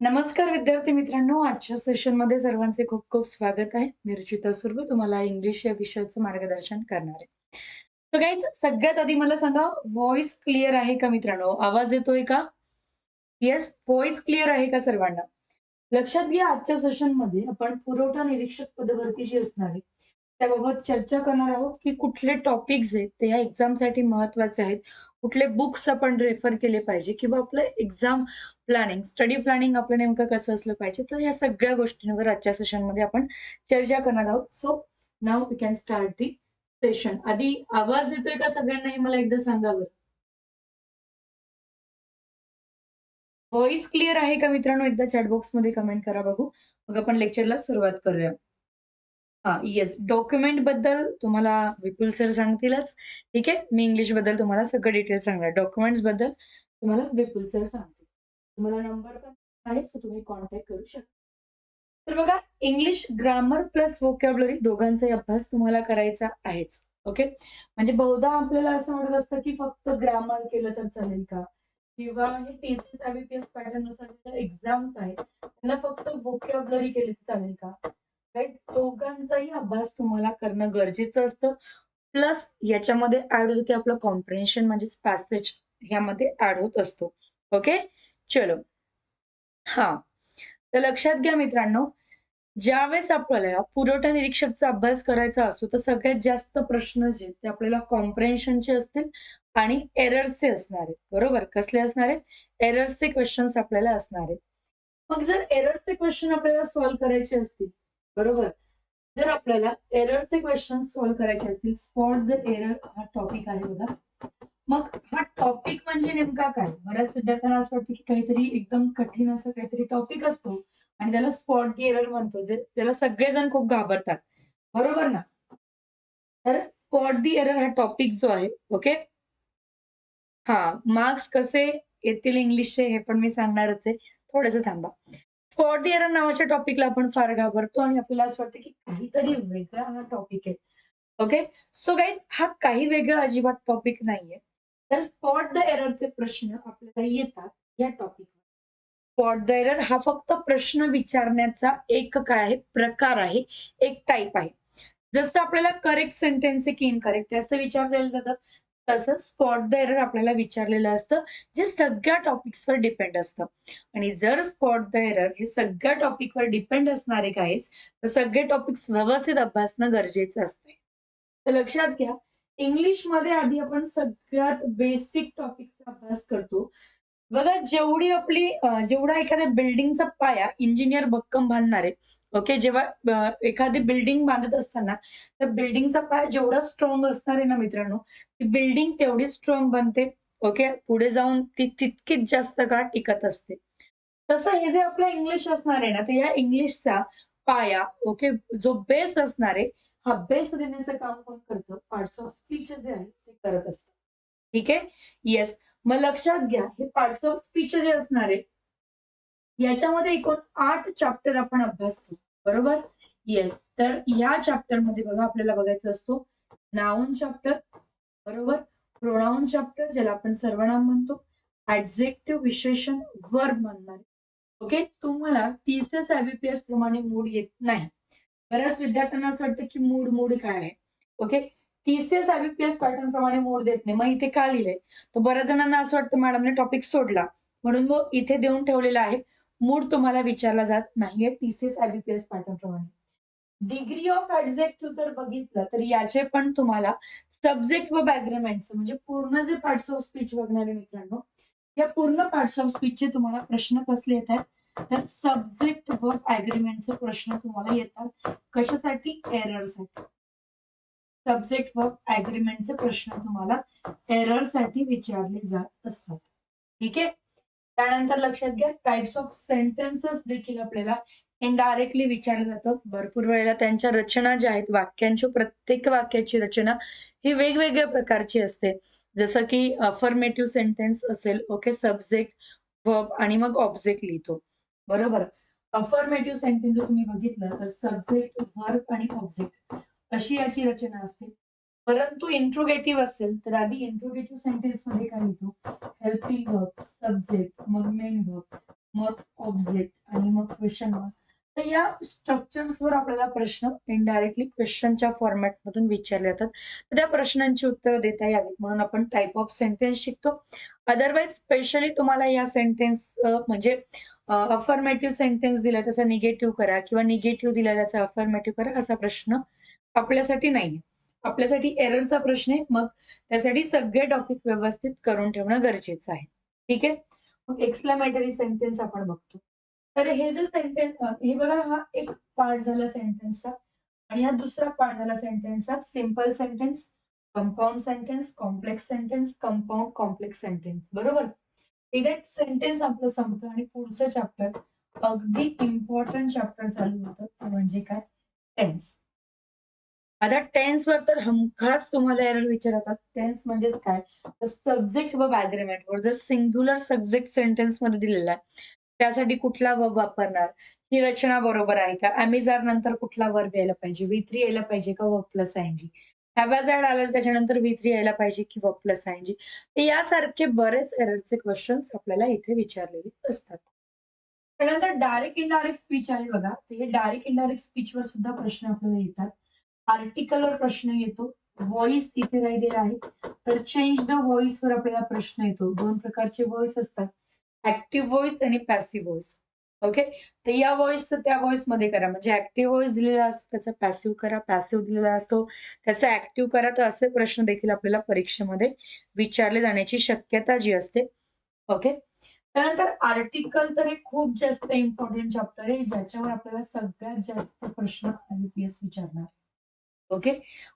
नमस्कार विद्यार्थी मित्रांनो आजच्या सेशनमध्ये सर्वांचे खूप खूप स्वागत आहे. मी रुचिता सुर्वे तुम्हाला इंग्लिश या विषयाचं मार्गदर्शन करणार आहे. तर सगळ्यात आधी मला सांगा व्हॉइस क्लिअर आहे का मित्रांनो? आवाज येतोय का? येस व्हॉइस क्लिअर आहे का सर्वांना? लक्षात घ्या आजच्या सेशनमध्ये आपण पुरवठा निरीक्षक पदवरती जी असणार आहे त्याबाबत चर्चा करणार आहोत की कुठले टॉपिक्स आहेत ते या एक्झामसाठी महत्त्वाचे आहेत. कुठले बुक्स आपण रेफर केले पाहिजे किंवा आपलं एक्झाम प्लॅनिंग स्टडी प्लॅनिंग आपलं नेमकं कसं असलं पाहिजे तर या सगळ्या गोष्टींवर आजच्या सेशनमध्ये आपण चर्चा करणार आहोत. So now we can start the session आधी आवाज येतोय का सगळ्यांना? हे मला एकदा सांगा बरं. व्हॉइस क्लिअर आहे का मित्रांनो? एकदा चॅटबॉक्समध्ये कमेंट करा बघू. मग आपण लेक्चरला सुरुवात करूया. हा येस डॉक्युमेंटबद्दल तुम्हाला विपुल सर सांगतीलच. ठीक आहे? मी इंग्लिशबद्दल तुम्हाला सगळं डिटेल सांगणार. डॉक्युमेंट्सबद्दल तुम्हाला विपुल सर सांगतील. तुम्हाला नंबर पण आहे सो तुम्ही कॉन्टॅक्ट करू शकता. तर बघा इंग्लिश ग्रामर प्लस वोकॅबलरी दोघांचाही अभ्यास तुम्हाला करायचा आहेच. ओके म्हणजे बहुधा आपल्याला असं वाटत असतं की फक्त ग्रामर केलं तर चालेल का? किंवा हे टीसीएस आयबीपीएस पॅटर्ननुसार एक्झाम्स आहेत त्यांना फक्त वोकॅबलरी केली तर चालेल का? दोघांचाही अभ्यास तुम्हाला करणं गरजेचं असतं. प्लस याच्यामध्ये ऍड होते आपलं कॉम्प्रेन्शन म्हणजेच पॅसेज ह्यामध्ये ऍड होत असतो. ओके चलो. हा. तर लक्षात घ्या मित्रांनो ज्यावेळेस आपल्याला पुरवठा निरीक्षकचा अभ्यास करायचा असतो तर सगळ्यात जास्त प्रश्न जे ते आपल्याला कॉम्प्रेन्शनचे असतील आणि एररचे असणार आहेत. बरोबर? कसले असणार आहेत? एररचे क्वेश्चन्स आपल्याला असणार आहेत. मग जर एररचे क्वेश्चन आपल्याला सॉल्व्ह करायचे असतील बरोबर? जर आपल्याला एररचे क्वेश्चन सॉल्व्ह करायचे असतील स्पॉट द एरर हा टॉपिक आहे बघा. मग हा टॉपिक म्हणजे नेमका काय? बऱ्याच विद्यार्थ्यांना असं वाटतं की काहीतरी एकदम कठीण असं काहीतरी टॉपिक असतो आणि त्याला स्पॉट दी एरर म्हणतो. जे त्याला सगळेजण खूप घाबरतात. बरोबर ना? तर स्पॉट दी एरर हा टॉपिक जो आहे ओके हा मार्क्स कसे येतील इंग्लिशचे हे पण मी सांगणारच आहे. थोडंसं थांबा. स्पॉट एरर नावाच्या टॉपिकला आपण फार घाबरतो आणि आपल्याला असं वाटतं की काहीतरी वेगळा हा टॉपिक आहे. ओके सो गाईज हा काही वेगळा अजिबात टॉपिक नाहीये. तर स्पॉट द एररचे प्रश्न आपल्याला येतात या टॉपिक स्पॉट द एरर हा फक्त प्रश्न विचारण्याचा एक काय आहे? प्रकार आहे. एक टाईप आहे. जसं आपल्याला करेक्ट सेंटेन्स आहे की इनकरेक्ट असं विचारलेलं जातं. असं स्पॉट द एरर आपल्याला विचारलेलं असतं जे सगळ्या टॉपिक्सवर डिपेंड असतं. आणि जर स्पॉट द एरर हे सगळ्या टॉपिकवर डिपेंड असणारे काहीच तर सगळे टॉपिक्स व्यवस्थित अभ्यासणं गरजेचं असते तर लक्षात घ्या इंग्लिशमध्ये आधी आपण सगळ्यात बेसिक टॉपिकचा अभ्यास करतो. बघा जेवढी आपली जेवढा एखाद्या बिल्डिंगचा पाया इंजिनियर भक्कम बांधणार आहे ओके जेव्हा एखादी बिल्डिंग बांधत असताना तर बिल्डिंगचा पाया जेवढा स्ट्रॉंग असणार आहे ना मित्रांनो ती बिल्डिंग तेवढी स्ट्रॉंग बनते ओके पुढे जाऊन ती तितकीच जास्त काळ टिकत असते. तसं हे जे आपलं इंग्लिश असणार आहे ना तर या इंग्लिशचा पाया ओके जो बेस असणार आहे हा बेस देण्याचं काम कोण करतं? पार्ट्स ऑफ स्पीच जे आहे ते करत असतं. ठीक आहे? येस मग लक्षात घ्या हे पार्ट्स ऑफ स्पीच जे असणार आहे याच्यामध्ये एकूण आठ चॅप्टर आपण अभ्यास करू. बरोबर? येस तर या चॅप्टरमध्ये बघा आपल्याला बघायचं असतो नाउन चॅप्टर बरोबर? प्रोनाऊन चॅप्टर ज्याला आपण सर्वनाम म्हणतो ऍडजेक्टिव्ह विशेषण वर्ब म्हणणार ओके तुम्हाला टीसीएस आयबीपीएस प्रमाणे मूड येत नाही. बऱ्याच विद्यार्थ्यांना असं वाटतं की मूड मूड काय आहे? ओके टीसीएस आयबीपीएस पॅटर्न प्रमाणे मूड देत नाही. मग इथे का लिहिलंय? तर बऱ्याच जणांना असं वाटतं मॅडमने टॉपिक सोडला. म्हणून मग इथे देऊन ठेवलेला आहे. मूड तुम्हाला विचारला जात नाहीये टीसीएस आयबीपीएस पॅटर्न प्रमाणे. डिग्री ऑफ ऍडजेक्टिव्ह जर बघितलं तर याचे पण तुम्हाला सब्जेक्ट व बॅग्रीमेंटचं म्हणजे पूर्ण जे पार्ट्स ऑफ स्पीच बघणारे मित्रांनो या पूर्ण पार्ट्स ऑफ स्पीचचे तुम्हाला प्रश्न कसले येतात तर सब्जेक्ट व ऍग्रीमेंटचे प्रश्न तुम्हाला येतात. कशासाठी? एररसाठी सब्जेक्ट व ऍग्रीमेंटचे प्रश्न तुम्हाला एररसाठी विचारले जात असतात. ठीक आहे? त्यानंतर लक्षात घ्या टाइप्स ऑफ सेंटेन्सेस देखील आपल्याला इनडायरेक्टली विचारलं जातं. भरपूर वेळेला त्यांच्या रचना ज्या आहेत वाक्यांची प्रत्येक वाक्याची रचना ही वेगवेगळ्या प्रकारची असते. जसं की अफर्मेटिव्ह सेंटेन्स असेल ओके सब्जेक्ट वर्ब आणि मग ऑब्जेक्ट लिहितो. बरोबर? अफर्मेटिव्ह सेंटेन्स जर तुम्ही बघितलं तर सब्जेक्ट वर्ब आणि ऑब्जेक्ट अशी याची रचना असते. परंतु इंट्रोगेटिव्ह असेल तर आधी इंट्रोगेटिव्ह सेंटेन्समध्ये काय येतो हेल्पिंग वर्ब सब्जेक्ट मग मेन वर्ब मग ऑब्जेक्ट क्वेश्चन तर या स्ट्रक्चर्स वर आपल्याला प्रश्न इनडायरेक्टली क्वेश्चनच्या फॉर्मॅट मधून विचारले जातात. तर त्या प्रश्नांची उत्तरं देता यावीत म्हणून आपण टाईप ऑफ सेंटेन्स शिकतो. अदरवाईज स्पेशली तुम्हाला या सेंटेन्स म्हणजे अफर्मेटिव्ह सेंटेन्स दिला त्याचा निगेटिव्ह करा किंवा निगेटिव्ह दिला त्याचा अफर्मेटिव्ह करा असा प्रश्न आपल्यासाठी नाही आपल्यासाठी एररचा प्रश्न आहे. मग त्यासाठी सगळे टॉपिक व्यवस्थित करून ठेवणं गरजेचं आहे. ठीक आहे? मग एक्सप्लॅमेटरी सेंटेन्स आपण बघतो. तर हे जे सेंटेन्स हे बघा हा एक पार्ट झाला सेंटेन्सचा आणि हा दुसरा पार्ट झाला सेंटेन्सचा simple sentence compound sentence complex sentence compound complex sentence बरोबर? एक्झॅक्ट सेंटेन्स आपलं संपतं आणि पुढचं चॅप्टर अगदी इम्पॉर्टंट चॅप्टर चालू होतं म्हणजे काय? टेन्स आता टेन्स वर तर हमखास तुम्हाला एरर विचारतात. टेन्स म्हणजेच काय? तर सब्जेक्ट व अग्रीमेंट वर जर सिंग्युलर सब्जेक्ट सेंटेन्समध्ये दिलेला आहे. त्यासाठी कुठला वर्ब वापरणार? ही रचना बरोबर आहे का? अमेझार नंतर कुठला वर्ब यायला पाहिजे? व्ही थ्री यायला पाहिजे का? वर्ब प्लस आयनजी जी आलं त्याच्यानंतर व्ही थ्री यायला पाहिजे की वर्ब प्लस आयनजी यासारखे बरेच एररचे क्वेश्चन्स आपल्याला इथे विचारलेले असतात. त्यानंतर डायरेक्ट इनडायरेक्ट स्पीच आहे बघा. हे डायरेक्ट इनडायरेक्ट स्पीच वर सुद्धा प्रश्न आपल्याला येतात. आर्टिकलवर प्रश्न येतो. व्हॉइस इथे राहिलेला आहे. तर चेंज द व्हॉइस वर आपल्याला प्रश्न येतो. दोन प्रकारचे व्हॉइस असतात. ऍक्टिव्ह व्हॉइस आणि पॅसिव्ह व्हॉइस ओके तर या व्हॉइसचं त्या व्हॉइसमध्ये करा. म्हणजे ऍक्टिव्ह व्हॉइस दिलेला असतो त्याचा पॅसिव्ह करा. पॅसिव्ह दिलेला असतो त्याचा ऍक्टिव्ह करा. तर असे प्रश्न देखील आपल्याला परीक्षेमध्ये विचारले जाण्याची शक्यता जी असते. ओके त्यानंतर आर्टिकल तर हे खूप जास्त इम्पॉर्टंट चॅप्टर आहे. ज्याच्यावर आपल्याला सगळ्यात जास्त प्रश्न आयपीएस विचारणार. ओके?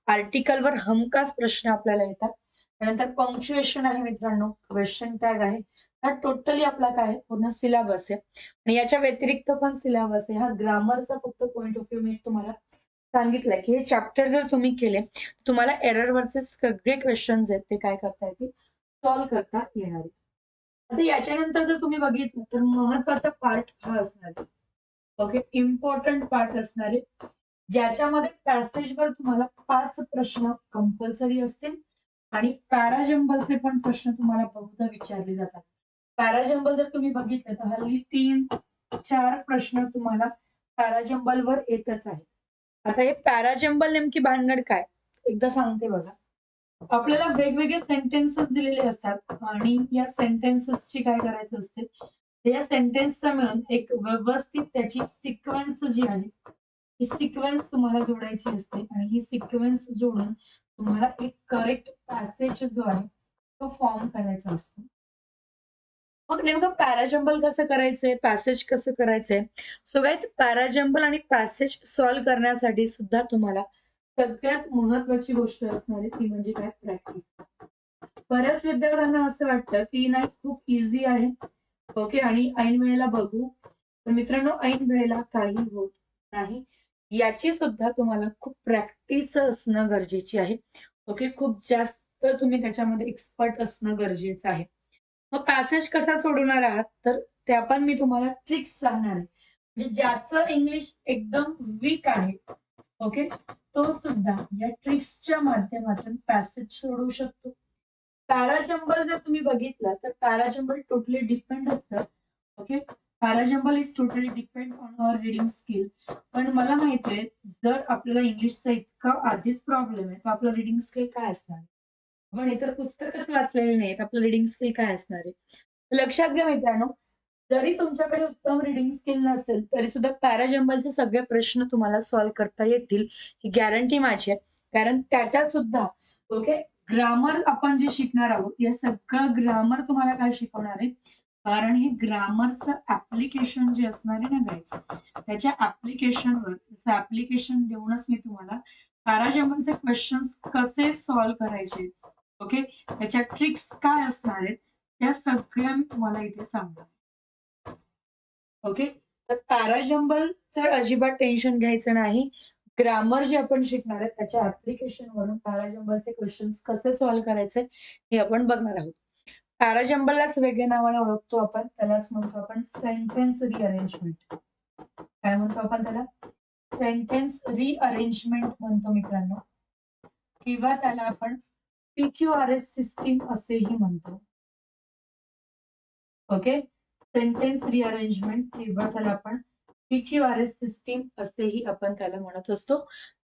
आर्टिकलवर हमखास प्रश्न आपल्याला येतात. त्यानंतर पंक्च्युएशन आहे मित्रांनो. क्वेश्चन टॅग आहे. हा टोटली आपला काय आहे? पूर्ण सिलेबस आहे. आणि याच्या व्यतिरिक्त पण सिलेबस आहे. हा ग्रामरचा फक्त पॉईंट ऑफ व्ह्यू मी तुम्हाला सांगितलंय की हे चॅप्टर जर तुम्ही केले तुम्हाला एररवरचे सगळे क्वेश्चन आहेत ते काय करता येतील? सॉल्व्ह करता येणार आता याच्यानंतर जर तुम्ही बघितलं तर महत्त्वाचा पार्ट हा असणार ओके? इम्पॉर्टंट पार्ट असणार आहे. ज्याच्यामध्ये पॅसेजवर तुम्हाला पाच प्रश्न कंपल्सरी असतील आणि पॅराजंबलचे पण प्रश्न तुम्हाला बहुधा विचारले जातात. पॅराजंबल जर तुम्ही बघितलं तर हल्ली तीन चार प्रश्न तुम्हाला पॅराजंबल वर येतच आहे आता हे पॅराजंबल नेमकी भानगड काय? एकदा सांगते बघा. आपल्याला वेगवेगळे सेंटेन्सेस दिलेले असतात आणि या सेंटेन्सेसची काय करायचं असते? या सेंटेन्सचा मिळून एक व्यवस्थित त्याची सिक्वेन्स जी आहे ही सिक्वेन्स तुम्हाला जोडायची असते आणि ही सिक्वेन्स जोडून तुम्हाला एक करेक्ट पॅसेज जो आहे तो फॉर्म करायचा असतो. मग नेमकं पॅराजम्बल कसं करायचंय पॅसेज कसं करायचंय सो गाईज पॅराजम्बल आणि पॅसेज सॉल्व्ह करण्यासाठी सुद्धा तुम्हाला सगळ्यात महत्वाची गोष्ट असणार आहे ती म्हणजे काय? प्रॅक्टिस बऱ्याच विद्यार्थ्यांना असं वाटतं की नाही खूप इझी आहे. ओके आणि ऐन वेळेला बघू. तर मित्रांनो ऐन वेळेला काही होत नाही. याची सुद्धा तुम्हाला खूप प्रॅक्टिस असणं गरजेची आहे. ओके खूप जास्त तुम्ही त्याच्यामध्ये एक्सपर्ट असणं गरजेचं आहे. मग पॅसेज कसा सोडवणार आहात? तर त्या पण मी तुम्हाला ट्रिक्स सांगणार आहे. म्हणजे ज्याचं इंग्लिश एकदम वीक आहे ओके तो सुद्धा या ट्रिक्सच्या माध्यमातून पॅसेज सोडवू शकतो. पॅराजंबल जर तुम्ही बघितलं तर पॅराजंबल टोटली डिपेंड असतं okay parajumble is totally depend on our reading skill पण मला माहिती आहे जर आपल्याला इंग्लिशचा इतका आधीच प्रॉब्लेम आहे तर आपलं रिडिंग स्किल काय असणार? आपण इतर पुस्तकच वाचलेले नाहीत आपलं रिडिंग स्किल काय असणार आहे? लक्षात घ्या मित्रांनो जरी तुमच्याकडे उत्तम रिडिंग स्किल नसेल तरी सुद्धा पॅराजम्बलचे सगळे प्रश्न तुम्हाला सॉल्व्ह करता येतील. ही गॅरंटी माझी आहे. कारण त्याच्यात सुद्धा ओके ग्रामर आपण जे शिकणार आहोत या सगळं ग्रामर तुम्हाला काय शिकवणार आहे? कारण हे ग्रामरचं ऍप्लिकेशन जे असणार आहे ना गायचं त्याच्या ऍप्लिकेशनवर त्याचं ऍप्लिकेशन देऊनच मी तुम्हाला पॅराजंबलचे क्वेश्चन कसे सॉल्व्ह करायचे ओके त्याच्या ट्रिक्स काय असणार आहेत त्या सगळ्या मी तुम्हाला इथे सांगणार. ओके तर पॅराजंबलचं अजिबात टेन्शन घ्यायचं नाही. ग्रामर जे आपण शिकणार आहे त्याच्या ऍप्लिकेशनवरून पॅराजंबलचे क्वेश्चन्स कसे सॉल्व्ह करायचे हे आपण बघणार आहोत. पॅराजंबललाच वेगळ्या नावाने ओळखतो आपण. त्यालाच म्हणतो आपण सेंटेन्स रिअरेंजमेंट काय म्हणतो आपण त्याला? सेंटेन्स रिअरेंजमेंट म्हणतो मित्रांनो. किंवा त्याला आपण पीक्यूआरएस सिस्टीम असेही म्हणतो. ओके सेंटेन्स रिअरेंजमेंट किंवा त्याला आपण पीक्यूआरएस सिस्टीम असेही आपण त्याला म्हणत असतो.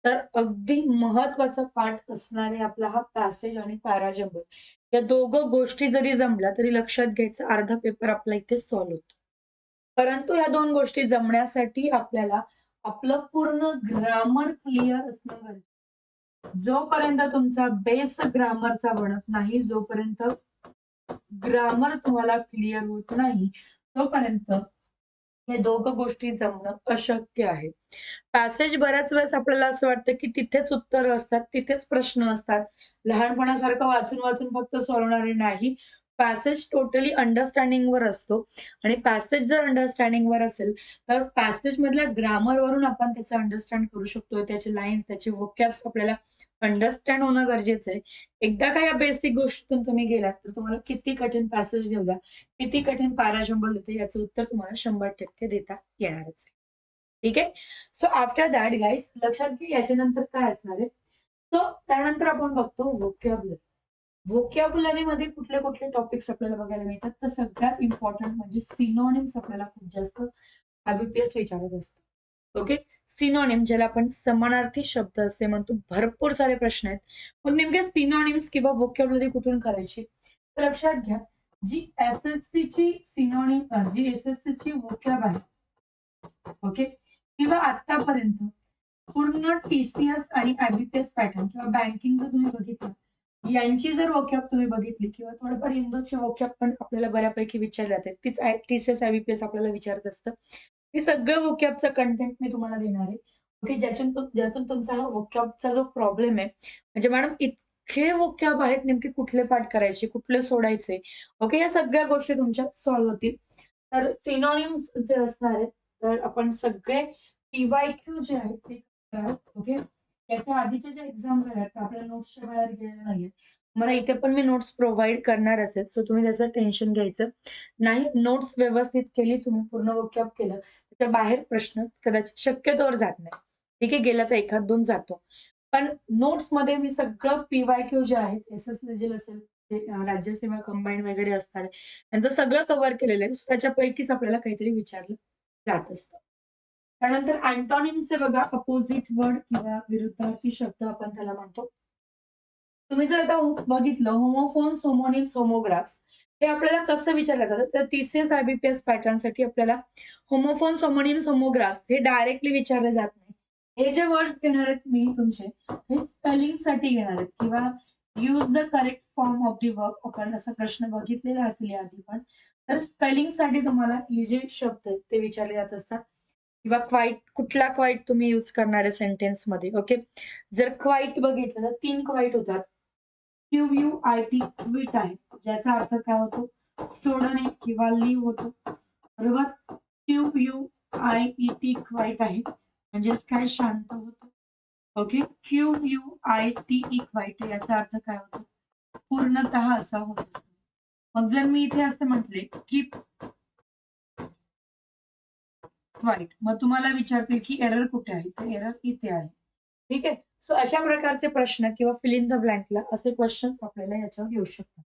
तर अगदी महत्त्वाचा पाठ असणारे आपला हा पॅसेज आणि पॅराजंबल या दोघं गोष्टी जरी जमल्या तरी लक्षात घ्यायचं अर्धा पेपर आपला इथे सॉल्व्ह होतो. परंतु या दोन गोष्टी जमण्यासाठी आपल्याला आपलं पूर्ण ग्रामर क्लिअर असणं गरजेचं. जोपर्यंत तुमचा बेस ग्रामरचा बनत नाही जोपर्यंत ग्रामर तुम्हाला क्लिअर होत नाही तोपर्यंत हे दोघं गोष्टी जमणं अशक्य आहे. पॅसेज बऱ्याच वेळेस आपल्याला असं वाटतं की तिथेच उत्तर असतात तिथेच प्रश्न असतात. लहानपणासारखं वाचून वाचून फक्त सोडवणारे नाही. पॅसेज टोटली अंडरस्टँडिंगवर असतो. आणि पॅसेज जर अंडरस्टँडिंगवर असेल तर पॅसेज मधल्या ग्रामरवरून आपण त्याचं अंडरस्टँड करू शकतो. त्याचे लाईन्स त्याचे वोकॅब्स आपल्याला अंडरस्टँड होणं गरजेचं आहे. एकदा का या बेसिक गोष्टीतून तुम्ही गेलात तर तुम्हाला किती कठीण पॅसेज देऊ द्या. किती कठीण पॅराशंबल होते याचं उत्तर तुम्हाला शंभर टक्के देता येणारच आहे. ठीक आहे? सो आफ्टर दॅट गाईज लक्षात घे याच्यानंतर काय असणार आहे? सो त्यानंतर आपण बघतो व्होकॅबलरी व्होकॅबुलरी मध्ये कुठले कुठले टॉपिक्स आपल्याला बघायला मिळतात तर सगळ्यात इम्पॉर्टंट म्हणजे सिनॉनिम्स आपल्याला खूप जास्त आयबीपीएस विचारत असतं ओके सिनोनिम ज्याला आपण समानार्थी शब्द असे म्हणतो भरपूर सारे प्रश्न आहेत. मग नेमके सिनॉनिम्स किंवा व्होकॅब्युलरी कुठून करायची? तर लक्षात घ्या जी एस एस सी ची synonym G S S C ची व्होकॅब आहे ओके किंवा आतापर्यंत पूर्ण टीसीएस आणि आयबीपीएस पॅटर्न किंवा बँकिंग जर तुम्ही बघितलं यांची जर वोकॅप तुम्ही बघितली किंवा थोडंफार इंदूरची वोकॅप पण आपल्याला बऱ्यापैकी विचारले जाते तीच टीसीएस आयबीपीएस आपल्याला विचारत असतं. ते सगळं वोकॅपचं कंटेंट मी तुम्हाला देणार आहे. ओके ज्यातून ज्यातून तुमचा हा वोकॅपचा जो प्रॉब्लेम आहे म्हणजे मॅडम इतके वोकॅप आहेत नेमके कुठले पाठ करायचे कुठले सोडायचे ओके या सगळ्या गोष्टी तुमच्या सॉल्व्ह होतील. तर सिनॉनिम्स जे असणार आहेत तर आपण सगळे पीवायक्यू जे आहेत ते ओके त्याच्या आधीच्या ज्या एक्झाम झाल्या त्या आपल्या नोट्सच्या बाहेर गेलेल्या नाहीये मला इथे पण मी नोट्स प्रोव्हाइड करणार असेल तर तुम्ही त्याचं टेन्शन घ्यायचं नाही. नोट्स व्यवस्थित केली तुम्ही पूर्ण वोकॅप केलं त्याच्या बाहेर प्रश्न कदाचित शक्यतोवर जात नाही. ठीक आहे गेला तर एखाद दोन जातो. पण नोट्समध्ये मी सगळं पीवाय क्यू जे आहेत एस एस रिजल असेल राज्यसेवा कंबाईंड वगैरे असणार त्यांचं सगळं कव्हर केलेलं आहे. त्याच्यापैकीच आपल्याला काहीतरी विचारलं जात असतं. त्यानंतर अँटॉनिमचे बघा अपोजिट वर्ड किंवा विरुद्धार्थी शब्द आपण त्याला म्हणतो. तुम्ही जर आता बघितलं होमोफोन सोमोनिम होमोग्राफ्स हे आपल्याला कसं विचारलं जातं? तर टीसीएस आयबीपीएस पॅटर्नसाठी आपल्याला होमोफोन सोमोनिम सोमोग्राफ हे डायरेक्टली विचारले जात नाही. हे जे वर्ड्स घेणार आहेत मी तुमचे हे स्पेलिंगसाठी घेणार आहेत किंवा use the correct form of the work आपण असा प्रश्न बघितलेला असेल आधी पण. तर स्पेलिंगसाठी तुम्हाला हे जे शब्द आहेत ते विचारले जात असतात. किंवा क्वाईट कुठला क्वाईट तुम्ही यूज करणार आहे सेंटेन्समध्ये ओके जर क्वाईट बघितलं तर तीन क्वाईट होतात. Q U I T quit आहे. ज्याचा अर्थ काय होतो? सोडणे किंवा लिव्ह होतो. बरोबर? Q U I E T quite आहे. म्हणजेच काय? शांत होतो. Okay Q U I T E quite याचा अर्थ काय होतो? पूर्णतः असा होतो. मग जर मी इथे असं म्हटले की राईट मग तुम्हाला विचारतील की एरर कुठे आहे? तर एरर इथे आहे. ठीक आहे? सो अशा प्रकारचे प्रश्न किंवा फिलिंग द ब्लँकला असे क्वेश्चन आपल्याला याच्यावर येऊ शकतात.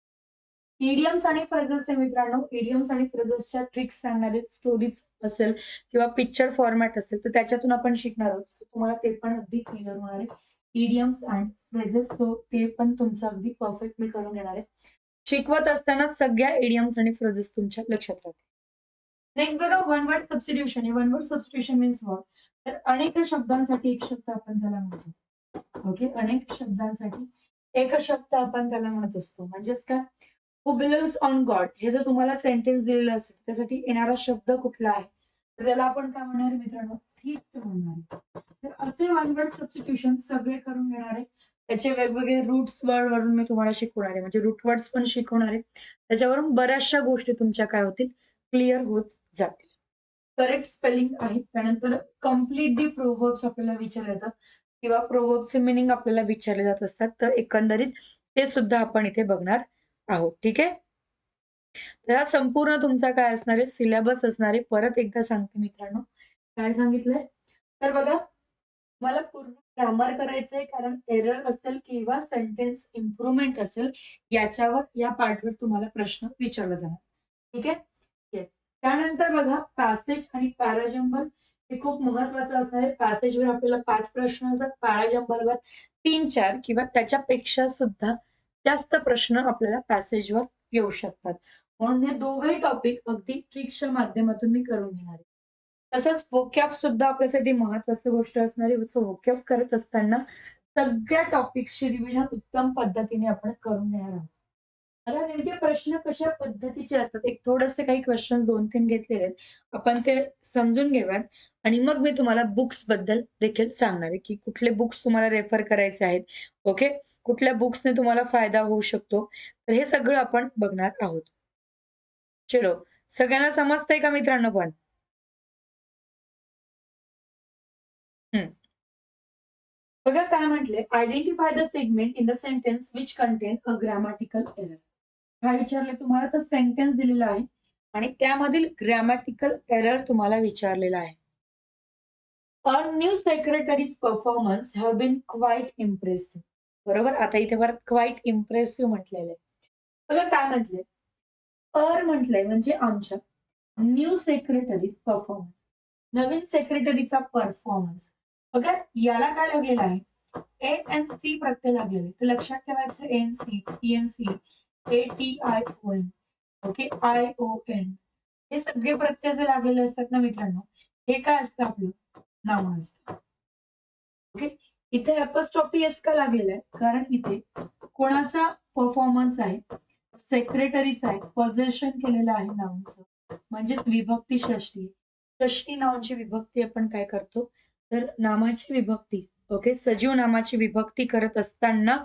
इडियम्स आणि फ्रेझल्सचे मित्रांनो. इडियम्स आणि फ्रेझल्सच्या ट्रिक्स सांगणारे स्टोरीज असेल किंवा पिक्चर फॉर्मॅट असेल तर त्याच्यातून आपण शिकणार आहोत. तुम्हाला ते पण अगदी क्लिअर होणार आहे. इडियम्स अँड फ्रेझेस सो ते पण तुमचं अगदी परफेक्ट मी करून घेणार आहे. शिकवत असताना सगळ्या इडियम्स आणि फ्रेझेस तुमच्या लक्षात राहतील. नेक्स्ट बघा one word substitution one word substitution means what तर अनेक शब्दांसाठी एक शब्द आपण त्याला म्हणतो. ओके अनेक शब्दांसाठी एक शब्द आपण त्याला म्हणत असतो. म्हणजेच काय? हु बिलोंग्स ऑन गॉड हे जर तुम्हाला सेंटेन्स दिलेलं असेल त्यासाठी येणारा शब्द कुठला आहे? तर त्याला आपण काय म्हणणार आहे मित्रांनो? थीस्ट म्हणणार तर असे वन वर्ड सबस्टिट्यूशन सगळे करून घेणार आहे. त्याचे वेगवेगळे रूट्स वर्ड वरून मी तुम्हाला शिकवणार आहे. म्हणजे रूट वर्ड्स पण शिकवणार आहे. त्याच्यावरून बऱ्याचशा गोष्टी तुमच्या काय होतील? क्लिअर होत जातील. करेक्ट स्पेलिंग आहे त्यानंतर कम्प्लिटली प्रोवर्ब्स आपल्याला विचारले जातात किंवा प्रोवर्बचे मिनिंग आपल्याला विचारले जात असतात. तर एकंदरीत ते सुद्धा आपण इथे बघणार आहोत ठीक आहे? तर हा संपूर्ण तुमचा काय असणार आहे? सिलेबस असणार आहे. परत एकदा सांगते मित्रांनो काय सांगितलंय? तर बघा मला पूर्ण ग्रामर करायचंय कारण एरर असेल किंवा सेंटेन्स इम्प्रुव्हमेंट असेल याच्यावर या पार्टवर तुम्हाला प्रश्न विचारला जाणार ठीक आहे? त्यानंतर बघा पॅसेज आणि पॅराजंबल हे खूप महत्वाचं असणार आहे. पॅसेजवर आपल्याला पाच प्रश्न असतात. पॅराजंबलवर तीन चार किंवा त्याच्यापेक्षा सुद्धा जास्त प्रश्न आपल्याला पॅसेजवर येऊ शकतात. म्हणून हे दोघही टॉपिक अगदी ट्रिक्सच्या माध्यमातून मी करून घेणार आहे. तसंच वोकॅप सुद्धा आपल्यासाठी महत्वाची गोष्ट असणार आहे. वोकॅप करत असताना सगळ्या टॉपिक्सची रिव्हिजन उत्तम पद्धतीने आपण करून घेणार आहोत. आता नेमके प्रश्न कशा पद्धतीचे असतात? एक थोडेसे काही क्वेश्चन दोन तीन घेतलेले आहेत. आपण ते समजून घेऊयात. आणि मग मी तुम्हाला बुक्सबद्दल देखील सांगणार आहे की कुठले बुक्स तुम्हाला रेफर करायचे आहेत. ओके कुठल्या बुक्सने तुम्हाला फायदा होऊ शकतो? तर हे सगळं आपण बघणार आहोत. चलो सगळ्यांना समजतंय का मित्रांनो पण? हम्म. बघा काय म्हटले identify the segment in the sentence which contain a grammatical error काय विचारले? तुम्हाला तर सेंटेन्स दिलेला आहे. आणि त्यामधील ग्रॅमॅटिकल एरर तुम्हाला विचारलेला आहे. Our new secretary's performance have been quite impressive बरोबर? आता इथे परत क्वाईट इम्प्रेसिव्ह म्हटलेलं आहे. बघा काय म्हटले अर म्हटलंय म्हणजे आमच्या न्यू सेक्रेटरीज परफॉर्मन्स नवीन सेक्रेटरीचा परफॉर्मन्स बघा याला काय लागलेलं आहे? ए एन सी प्रत्यय लागलेले. तर लक्षात ठेवायचं N C T N C A T I O N okay I O N हे सगळे प्रत्यय जे लागलेले असतात ना मित्रांनो हे काय असतं आपलं? नाव असतं. ओके इथे अपस्टॉपी एस का लागलेलं आहे? कारण इथे कोणाचा परफॉर्मन्स आहे? सेक्रेटरीचा आहे. पॉझेशन केलेलं आहे नावांचं. म्हणजेच विभक्ती षष्टी षष्टी नावांची विभक्ती आपण काय करतो? तर नामाची विभक्ती. ओके? सजीव नामाची विभक्ती करत असताना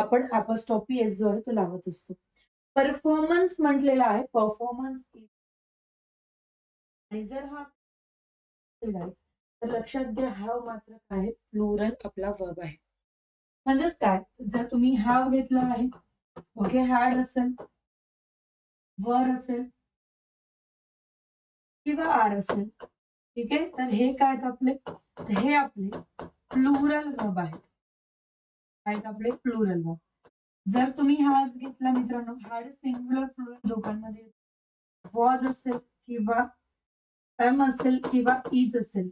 आपण ऍपोस्टॉपी एस जो आहे तो लावत असतो. परफॉर्मन्स म्हटलेला आहे. परफॉर्मन्स आणि जर हा तर लक्षात घ्या हॅव मात्र काय प्लुरल आपला वर्ब आहे. म्हणजेच काय? जर तुम्ही हॅव घेतला आहे ओके हॅड असेल वर असेल किंवा आर असेल ठीक आहे? तर हे काय आहेत आपले? तर हे आपले प्लुरल वर्ब आहेत. आहेत आपले प्लुरल वर्ब जर तुम्ही हाच घेतला मित्रांनो हॅड सिंग्युलर प्लुरल दोघांमध्ये वॉज असेल किंवा एम असेल किंवा इज असेल.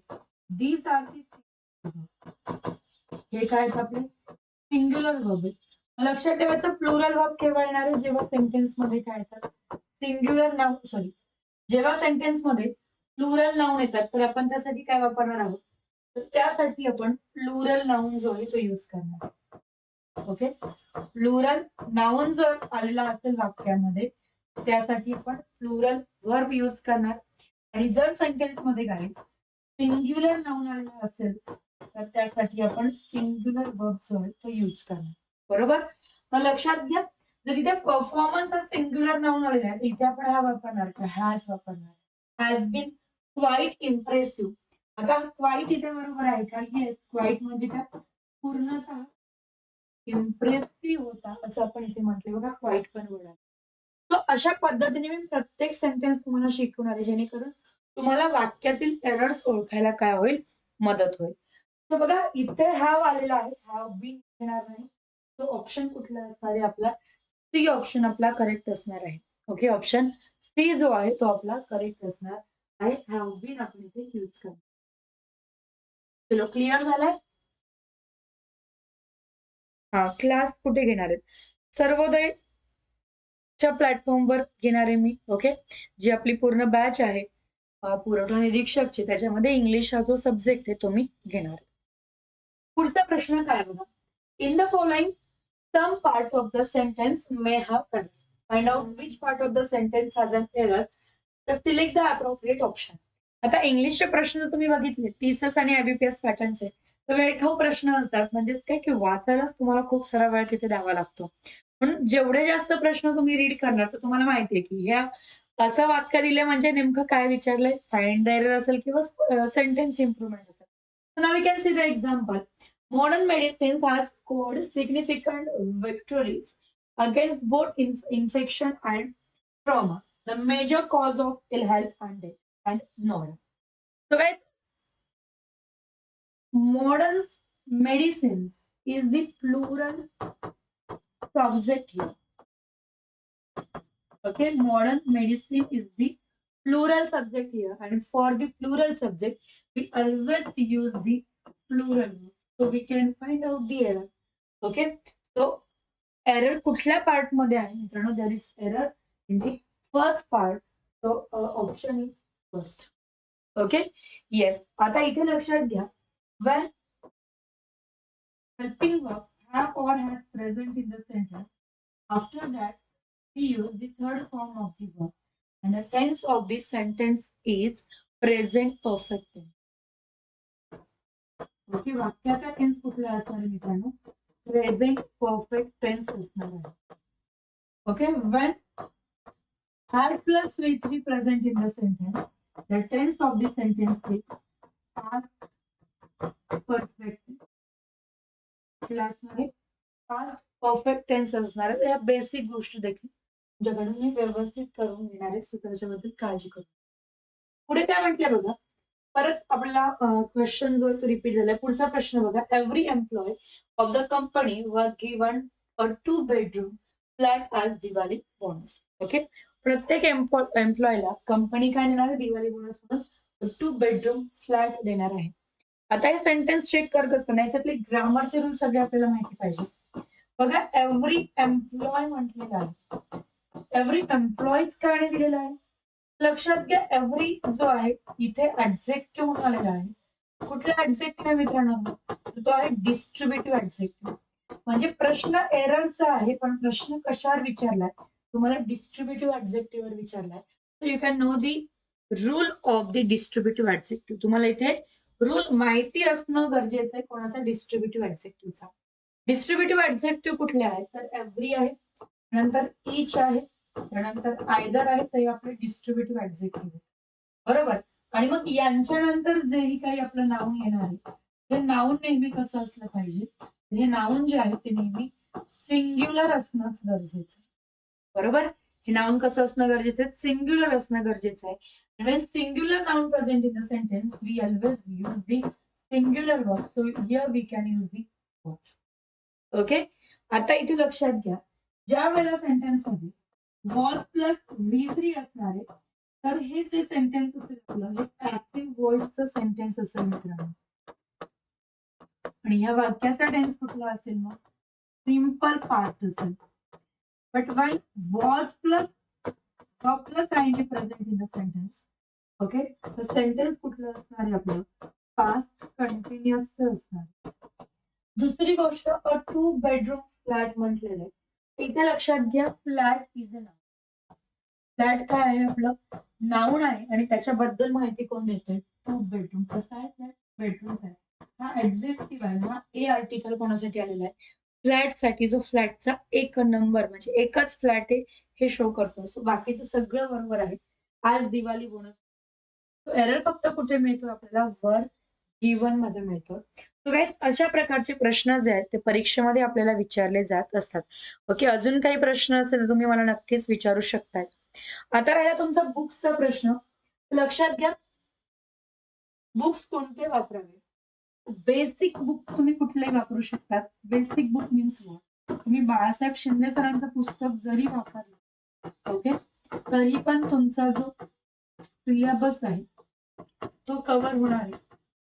दीज आर दी हे काय आहेत आपले? सिंग्युलर वर्ब लक्षात ठेवायचं प्लुरल वर्ब केव्हा येणार आहे जेव्हा सेंटेन्समध्ये काय येतात? सिंग्युलर नाव सॉरी जेव्हा सेंटेन्समध्ये प्लुरल नाऊन येतात तर आपण त्यासाठी काय वापरणार आहोत? त्यासाठी आपण प्लुरल नाऊन जो आहे तो युज करणार. ओके प्लुरल नाऊन जर आलेला असेल वाक्यामध्ये त्यासाठी आपण प्लुरल वर्ब युज करणार. आणि जर सेंटेन्समध्ये सिंग्युलर नाऊन आलेला असेल तर त्यासाठी आपण सिंग्युलर वर्ब जो आहे तो युज करणार. बरोबर? मग लक्षात घ्या जर इथे परफॉर्मन्स हा सिंग्युलर नाऊन आलेला आहे तर इथे आपण हा वापरणार का? हॅज वापरणार. हॅज बीन क्वाईट इम्प्रेसिव्ह आता क्वाईट इथे बरोबर आहे का? येस क्वाईट म्हणजे त्यात पूर्णतः इम्प्रेसिव्ह होता असं आपण इथे म्हटले बघा क्वाईट पण बोला. तो अशा पद्धतीने मी प्रत्येक सेंटेन्स तुम्हाला शिकवणार आहे जेणेकरून तुम्हाला वाक्यातील एरर्स ओळखायला काय होईल? मदत होईल. तर बघा इथे हॅव आलेला आहे. हॅव बीन येणार नाही. तो ऑप्शन कुठला असणार आहे आपला? सी ऑप्शन आपला करेक्ट असणार आहे. ओके ऑप्शन सी जो आहे तो आपला करेक्ट असणार आहे. हॅव बीन आपण इथे यूज करणार. चलो क्लिअर झालाय? हा क्लास कुठे घेणार आहेत? सर्वोदय च्या प्लॅटफॉर्मवर घेणार आहे मी ओके जी आपली पूर्ण बॅच आहे. पुरवठा निरीक्षकची त्याच्यामध्ये इंग्लिश हा जो सब्जेक्ट आहे तो मी घेणार आहे. पुढचा प्रश्न काय बघा? In the following sum part of the sentence may have find out which part of the sentence has an error select the appropriate option आता इंग्लिशचे प्रश्न जर तुम्ही बघितले टीसीएस आणि आयबीपीएस पॅटर्नचे. तर वेळखाऊ हो प्रश्न असतात. म्हणजेच काय की वाचायलाच तुम्हाला खूप सारा वेळ तिथे द्यावा लागतो. म्हणून जेवढे जास्त प्रश्न तुम्ही रीड करणार तर तुम्हाला माहितीये की ह्या असं वाक्य दिले म्हणजे नेमकं काय विचारलंय? फाइंड द एरर असेल किंवा सेंटेन्स इम्प्रुव्हमेंट असेल. Now we can see the example modern medicines has scored significant victories against both inf- infection and trauma, the major cause of ill health and death. and NORA. So, guys, modern medicines is the plural subject here. Okay, modern medicine is the plural subject here and for the plural subject we always use the plural so we can find out the error okay so error कुठल्या part मध्ये आहे मित्रांनो there is error in the first part so uh, option is first okay yes आता इथे लक्षात घ्या when helping verb have or has present in the sentence after that we use the third form of the verb and the tense of this sentence is present perfect tense. Okay वाक्याचा tense कुठला असणार आहे मित्रांनो present perfect tense असणार आहे okay when had plus v3 present in the sentence the tense of the sentence is past perfect कुठला असणार आहे पास्ट परफेक्ट टेन्स असणार आहे. या बेसिक गोष्टी देखील तुमच्याकडून मी व्यवस्थित करून घेणार आहे. सो त्याच्याबद्दल काळजी करू. पुढे काय म्हटलंय बघा? परत आपला क्वेश्चन जो आहे तो रिपीट झालाय. पुढचा प्रश्न बघा. Every employee of the company were given a two bedroom flat as Diwali bonus okay प्रत्येक एम्प्लॉयला कंपनी काय देणार आहे दिवाळी बोनस म्हणून टू बेडरूम फ्लॅट देणार आहे. आता हे सेंटेन्स चेक करत असताना याच्यातले ग्रामरचे रूल सगळे आपल्याला माहिती पाहिजे बघा एव्हरी एम्प्लॉय म्हटलेलं आहे. एव्हरी एम्प्लॉईज काय दिलेलं आहे. लक्षात घ्या एव्हरी जो आहे इथे ऍडजेक्टिव्ह म्हणून आलेला आहे. कुठला ऍडजेक्टिव्ह आहे मित्रांनो? तो आहे डिस्ट्रीब्युटिव्ह ऍडजेक्टिव्ह म्हणजे प्रश्न एररचा आहे पण प्रश्न कशावर विचारलाय? तुम्हाला डिस्ट्रीब्युटिव्ह ऍडजेक्टिव्ह वर विचारलाय. तर you can know the rule of the distributive adjective तुम्हाला इथे रूल माहिती असणं गरजेचं आहे कोणाचा डिस्ट्रीब्युटिव्ह ऍब्जेक्टिव्हचा डिस्ट्रीब्युटिव्ह ऍब्जेक्टिव्ह कुठले आहेत? तर एव्हरी आहे नंतर इच आहे त्यानंतर आयदर आहे तर आपले डिस्ट्रीब्युटिव्ह ऍब्जेक्टिव्ह बरोबर? आणि मग यांच्या नंतर जेही काही आपलं नाऊन येणार आहे हे नाऊन नेहमी कसं असलं पाहिजे? हे नाऊन जे आहे ते नेहमी सिंग्युलर असणंच गरजेचं आहे. बरोबर? हे नाऊन कसं असणं गरजेचं आहे? सिंग्युलर असणं गरजेचं आहे. When singular noun present in the sentence we always always the singular singular so So we can can the the okay आता इथे लक्षात घ्या. ज्या वेळेला सेंटेन्समध्ये वॉज प्लस व्ही थ्री असणार आहे तर हे जे सेंटेन्स असेल आपलं हे पॅसिव्ह व्हॉइसचं सेंटेन्स असेल मित्रांनो. आणि ह्या वाक्याचा टेन्स कुठला असेल मग? सिंपल पास्ट असेल. But when was plus verb plus ing present in the sentence. Okay, तर सेंटेन्स कुठलं असणार आहे आपलं? पास्ट कंटिन्युअस असणार दुसरी गोष्ट अ टू बेडरूम फ्लॅट म्हटलेलं आहे. इथे लक्षात घ्या flat is a noun flat काय आहे आपलं? नाऊन आहे. आणि त्याच्याबद्दल माहिती कोण देतोय टू बेडरूम कसा आहे? फ्लॅट बेडरूम आहे. हा एक्झिक्टिव्ह आहे हा ए आर्टिकल कोणासाठी आलेला आहे? फ्लॅटसाठी जो फ्लॅटचा एक नंबर म्हणजे एकच फ्लॅट आहे हे शो करतो. सो बाकीचं सगळं बरोबर आहे. आज दिवाळी बोनस एरर फक्त कुठे मिळतो? आपल्याला वर जीवनमध्ये मिळतो अशा प्रकारचे प्रश्न जे आहेत ते परीक्षेमध्ये आपल्याला विचारले जात असतात. ओके अजून काही प्रश्न असेल तर तुम्ही मला नक्कीच विचारू शकताय. आता राहिला तुमचा बुक्सचा प्रश्न. लक्षात घ्या. बुक्स कोणते वापरावे? बेसिक बुक तुम्ही कुठलेही वापरू शकतात. बेसिक बुक मीन्स वॉट तुम्ही बाळासाहेब शिंदे सरांचं पुस्तक जरी वापरलं ओके तरी पण तुमचा जो सिलेबस आहे तो कव्हर होणार आहे.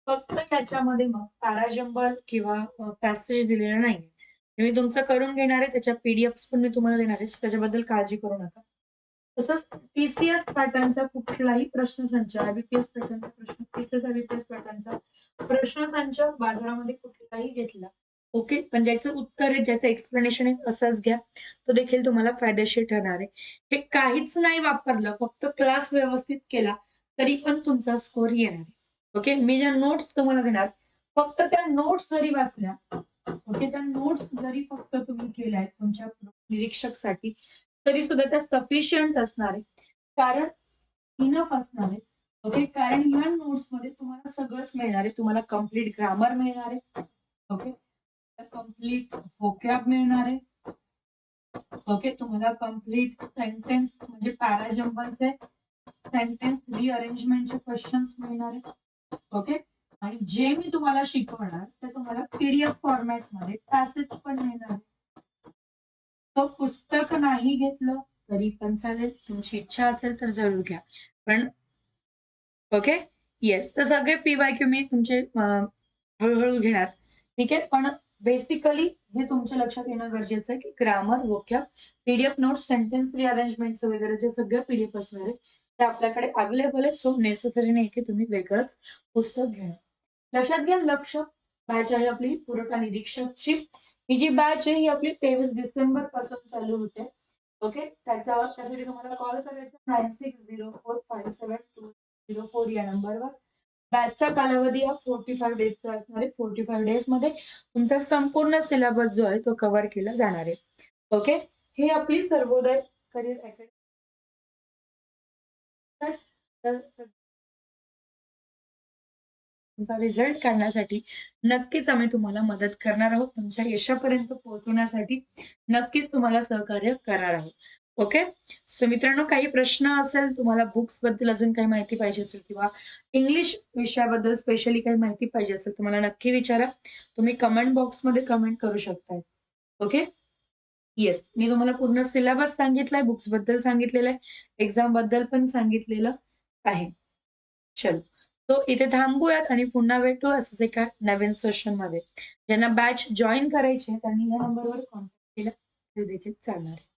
फक्त त्याच्यामध्ये मग पॅराजंबल किंवा पॅसेज दिलेला नाही मी तुमचं करून घेणार आहे त्याच्या पीडीएफ पण मी तुम्हाला देणार आहे त्याच्याबद्दल काळजी करू नका. तसंच पीसीएस पॅटर्नचा कुठलाही प्रश्न संच आयबीपीएस पॅटर्नचा प्रश्न पीसीएस आयबीपीएस पॅटर्नचा प्रश्नसंच बाजारामध्ये कुठलाही घेतला. ओके? पण ज्याचं उत्तर आहे ज्याचं एक्सप्लेनेशन आहे असंच घ्या. तो देखील तुम्हाला फायदेशीर ठरणार आहे. हे काहीच नाही वापरलं फक्त क्लास व्यवस्थित केला तरी पण तुमचा स्कोर येणार आहे. ओके? मी ज्या नोट्स तुम्हाला देणार फक्त त्या नोट्स जरी वाचल्या ओके? त्या नोट्स जरी फक्त तुम्ही केल्या तुमच्या निरीक्षकसाठी तरी सुद्धा त्या सफिशियंट असणार आहे कारण इनफ असणार आहे ओके कारण या नोट्समध्ये तुम्हाला सगळंच मिळणार आहे. तुम्हाला कंप्लीट ग्रामर मिळणार आहे. ओके कंप्लीट फोकॅब मिळणार आहे. ओके तुम्हाला कंप्लीट सेंटेन्स म्हणजे पॅराजम्पलचे सेंटेन्स रिअरेंजमेंटचे क्वेश्चन्स मिळणार आहे. ओके आणि जे मी तुम्हाला शिकवणार ते तुम्हाला पीडीएफ फॉर्मॅटमध्ये पॅसेज पण मिळणार आहे. तो पुस्तक नाही घेतलं तरी पण चालेल. तुमची इच्छा असेल तर जरूर घ्या. पण ओके येस तर सगळे पी वाय क्यू मी तुमचे हळूहळू घेणार. ठीक आहे? पण बेसिकली हे तुमच्या लक्षात येणं गरजेचं आहे की grammar vocab PDF notes sentence rearrangement वगैरे जे सगळं पीडीएफ असणार आहे ते आपल्याकडे अवेलेबल आहे. सो नेसेसरी नाही की तुम्ही वेगळंच पुस्तक घेणं लक्षात घ्या लक्ष. बॅच आहे आपली पुरवठा निरीक्षकची. ही जी बॅच आहे ही आपली तेवीस डिसेंबरपासून चालू होते. ओके त्याचा त्यासाठी तुम्हाला कॉल करायचा nine six zero four five seven two zero four या नंबरवर बॅचचा कालावधी हा फोर्टी फाईव्ह डेजचा असणार आहे. फोर्टी फाईव्ह डेजमध्ये तुमचा संपूर्ण सिलेबस जो आहे तो कव्हर केला जाणार आहे. ओके हे आपली सर्वोदय करिअर अकॅडमी तर तुमचा रिझल्ट काढण्यासाठी नक्कीच आम्ही तुम्हाला मदत करणार आहोत. तुमच्या यशापर्यंत पोहोचवण्यासाठी नक्कीच तुम्हाला सहकार्य करणार आहोत. ओके? सो मित्रांनो काही प्रश्न असेल तुम्हाला बुक्सबद्दल अजून काही माहिती पाहिजे असेल किंवा इंग्लिश विषयाबद्दल स्पेशली काही माहिती पाहिजे असेल तर मला नक्की विचारा. तुम्ही कमेंट बॉक्समध्ये कमेंट करू शकताय. ओके? येस मी तुम्हाला पूर्ण सिलेबस सांगितलाय बुक्सबद्दल सांगितलेलं आहे एक्झामबद्दल पण सांगितलेलं आहे. चलो. तो इथे थांबूयात आणि पुन्हा भेटू असंच एका नवीन सेशनमध्ये. ज्यांना बॅच जॉईन करायची त्यांनी या नंबरवर कॉन्टॅक्ट केला ते देखील चालणार आहे.